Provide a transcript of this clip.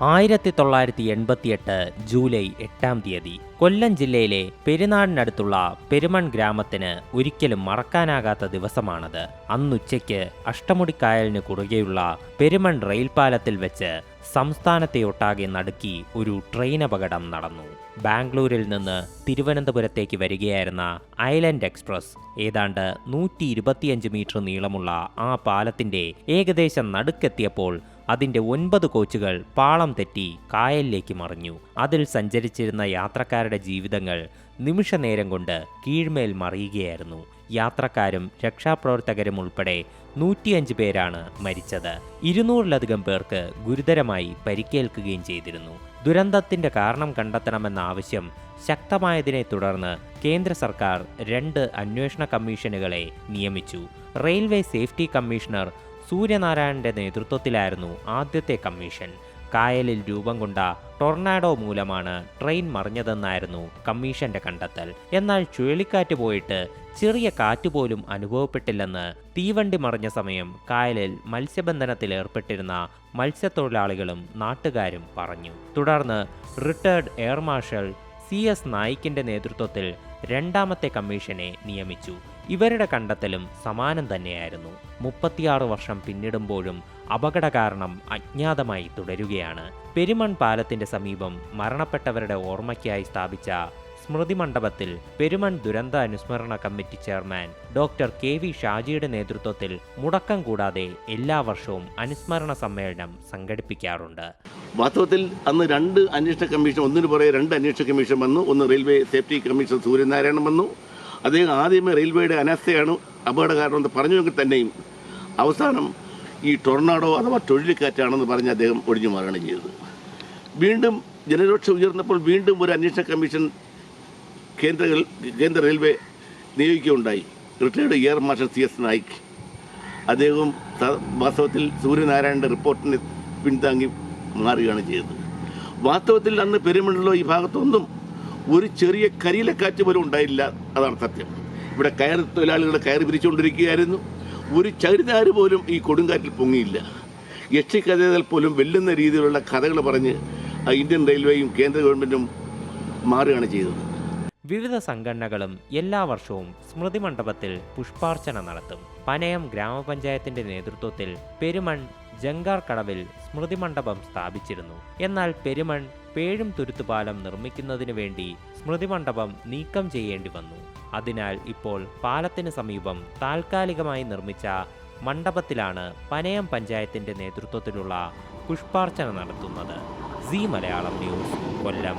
ആയിരത്തി തൊള്ളായിരത്തി എൺപത്തിയെട്ട് ജൂലൈ എട്ടാം തീയതി കൊല്ലം ജില്ലയിലെ പെരുനാടിനടുത്തുള്ള പെരുമൺ ഗ്രാമത്തിന് ഒരിക്കലും മറക്കാനാകാത്ത ദിവസമാണത്. അന്നുച്ചയ്ക്ക് അഷ്ടമുടിക്കായലിന് കുറുകെയുള്ള പെരുമൺ റെയിൽപാലത്തിൽ വെച്ച് സംസ്ഥാനത്തെ ഒട്ടാകെ നടുക്കി ഒരു ട്രെയിൻ അപകടം നടന്നു. ബാംഗ്ലൂരിൽ നിന്ന് തിരുവനന്തപുരത്തേക്ക് വരികയായിരുന്ന ഐലൻഡ് എക്സ്പ്രസ് ഏതാണ്ട് നൂറ്റി ഇരുപത്തിയഞ്ച് മീറ്റർ നീളമുള്ള ആ പാലത്തിന്റെ ഏകദേശം നടുക്കെത്തിയപ്പോൾ അതിന്റെ ഒൻപത് കോച്ചുകൾ പാളം തെറ്റി കായലിലേക്ക് മറിഞ്ഞു. അതിൽ സഞ്ചരിച്ചിരുന്ന യാത്രക്കാരുടെ ജീവിതങ്ങൾ നിമിഷനേരം കൊണ്ട് കീഴ്മേൽ മറിയുകയായിരുന്നു. യാത്രക്കാരും രക്ഷാപ്രവർത്തകരും ഉൾപ്പെടെ നൂറ്റിയഞ്ച് പേരാണ് മരിച്ചത്. ഇരുന്നൂറിലധികം പേർക്ക് ഗുരുതരമായി പരിക്കേൽക്കുകയും ചെയ്തിരുന്നു. ദുരന്തത്തിന്റെ കാരണം കണ്ടെത്തണമെന്ന ആവശ്യം ശക്തമായതിനെ തുടർന്ന് കേന്ദ്ര സർക്കാർ രണ്ട് അന്വേഷണ കമ്മീഷനുകളെ നിയമിച്ചു. റെയിൽവേ സേഫ്റ്റി കമ്മീഷണർ സൂര്യനാരായണന്റെ നേതൃത്വത്തിലായിരുന്നു ആദ്യത്തെ കമ്മീഷൻ. കായലിൽ രൂപം കൊണ്ട ടൊർണാഡോ മൂലമാണ് ട്രെയിൻ മറിഞ്ഞതെന്നായിരുന്നു കമ്മീഷന്റെ കണ്ടെത്തൽ. എന്നാൽ ചുഴലിക്കാറ്റ് പോയിട്ട് ചെറിയ കാറ്റ് പോലും അനുഭവപ്പെട്ടില്ലെന്ന് തീവണ്ടി മറിഞ്ഞ സമയം കായലിൽ മത്സ്യബന്ധനത്തിൽ ഏർപ്പെട്ടിരുന്ന മത്സ്യത്തൊഴിലാളികളും നാട്ടുകാരും പറഞ്ഞു. തുടർന്ന് retired air marshal C S നായിക്കിന്റെ നേതൃത്വത്തിൽ രണ്ടാമത്തെ കമ്മീഷനെ നിയമിച്ചു. ഇവരുടെ കണ്ടെത്തലും സമാനം തന്നെയായിരുന്നു. മുപ്പത്തിയാറ് വർഷം പിന്നിടുമ്പോഴും അപകട കാരണം അജ്ഞാതമായി തുടരുകയാണ്. പെരുമൺ പാലത്തിന്റെ സമീപം മരണപ്പെട്ടവരുടെ ഓർമ്മയ്ക്കായി സ്ഥാപിച്ച സ്മൃതി മണ്ഡപത്തിൽ പെരുമൺ ദുരന്ത അനുസ്മരണ committee chairman doctor K. V. ഷാജിയുടെ നേതൃത്വത്തിൽ മുടക്കം കൂടാതെ എല്ലാ വർഷവും അനുസ്മരണ സമ്മേളനം സംഘടിപ്പിക്കാറുണ്ട്. വാസ്തവത്തിൽ അന്ന് രണ്ട് അന്വേഷണ കമ്മീഷൻ ഒന്നിനു പുറകെ രണ്ട് അന്വേഷണ കമ്മീഷൻ വന്നു. ഒന്ന് റെയിൽവേ സേഫ്റ്റി കമ്മീഷൻ സൂര്യനാരായണൻ വന്നു. അദ്ദേഹം ആദ്യമേ റെയിൽവേയുടെ അനാസ്ഥയാണ് അപകട കാരണമെന്ന് പറഞ്ഞുവെങ്കിൽ തന്നെയും അവസാനം ഈ ടൊർണാഡോ അഥവാ ചുഴലിക്കാറ്റാണെന്ന് പറഞ്ഞ് അദ്ദേഹം ഒഴിഞ്ഞു മാറുകയാണ് ചെയ്തത്. വീണ്ടും ജനരോക്ഷം ഉയർന്നപ്പോൾ വീണ്ടും ഒരു അന്വേഷണ കമ്മീഷൻ കേന്ദ്ര കേന്ദ്ര railway നിയോഗിക്കുകയുണ്ടായി. Retired air marshal C S Naik. അദ്ദേഹവും വാസ്തവത്തിൽ സൂര്യനാരായണന്റെ റിപ്പോർട്ടിനെ പിന്താങ്ങി മാറുകയാണ് ചെയ്തത്. വാസ്തവത്തിൽ അന്ന് പെരുമണ്ണിലോ ഈ ഭാഗത്തൊന്നും ഒരു ചെറിയ കരിയിലക്കാറ്റ് പോലും ഉണ്ടായില്ല. അതാണ് സത്യം. ഇവിടെ കയർ തൊഴിലാളികളെ കയറി പിരിച്ചുകൊണ്ടിരിക്കുകയായിരുന്നു. ഒരു ചരിതാര് പോലും ഈ കൊടുങ്കാറ്റിൽ പൊങ്ങിയില്ല. യക്ഷിക്കഥകൾ പോലും വെല്ലുന്ന രീതിയിലുള്ള കഥകൾ പറഞ്ഞ് ഇന്ത്യൻ റെയിൽവേയും കേന്ദ്ര ഗവൺമെന്റും മാറുകയാണ് ചെയ്തത്. വിവിധ സംഘടനകളും എല്ലാ വർഷവും സ്മൃതി മണ്ഡപത്തിൽ പുഷ്പാർച്ചന നടത്തും. പനയം ഗ്രാമപഞ്ചായത്തിന്റെ നേതൃത്വത്തിൽ പെരുമൺ ജങ്കാർ കടവിൽ സ്മൃതി മണ്ഡപം സ്ഥാപിച്ചിരുന്നു. എന്നാൽ പെരുമൺ പേഴും തുരുത്തുപാലം നിർമ്മിക്കുന്നതിനു വേണ്ടി സ്മൃതി മണ്ഡപം നീക്കം ചെയ്യേണ്ടി വന്നു. അതിനാൽ ഇപ്പോൾ പാലത്തിന് സമീപം താൽക്കാലികമായി നിർമ്മിച്ച മണ്ഡപത്തിലാണ് പനയം പഞ്ചായത്തിന്റെ നേതൃത്വത്തിലുള്ള പുഷ്പാർച്ചന നടത്തുന്നത്. C Malayalam news Kollam.